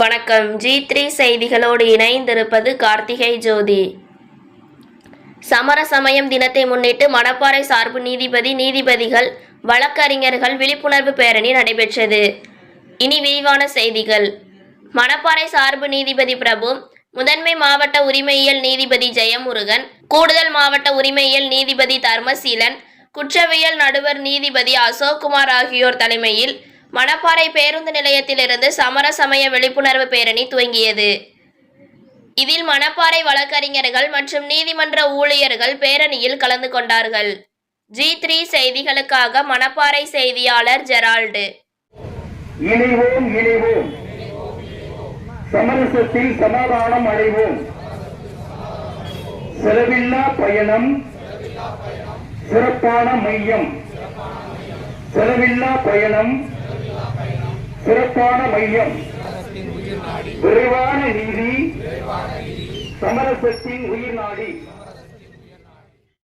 வணக்கம். G three செய்திகளோடு இணைந்திருப்பது கார்த்திகை ஜோதி. சமரசமயம் தினத்தை முன்னிட்டு மணப்பாறை சார்பு நீதிபதி நீதிபதிகள் வழக்கறிஞர்கள் விழிப்புணர்வு பேரணி நடைபெற்றது. இனி விரிவான செய்திகள். மணப்பாறை சார்பு நீதிபதி பிரபு முதன்மை மாவட்ட உரிமையியல் நீதிபதி ஜெயமுருகன் கூடுதல் மாவட்ட உரிமையியல் நீதிபதி தர்மசீலன் குற்றவியல் நடுவர் நீதிபதி அசோக்குமார் ஆகியோர் தலைமையில் மணப்பாறை பேருந்து நிலையத்திலிருந்து சமரசமய விழிப்புணர்வு பேரணி துவங்கியது. இதில் மணப்பாறை வழக்கறிஞர்கள் மற்றும் நீதிமன்ற ஊழியர்கள் பேரணியில் கலந்து கொண்டார்கள். ஜி த்ரீ செய்திகளுக்காக மணப்பாறை செய்தியாளர் ஜெரால்டு. இணைவோம் இணைவோம். சமரசத்தில் சமாதானம் அடைவோம். செலவில்லா பயணம் சிறப்பான மையம். செலவில்லா பயணம் சிறப்பான மையம். விரைவான நீதி. சமரசத்தின் உயிர் நாடி.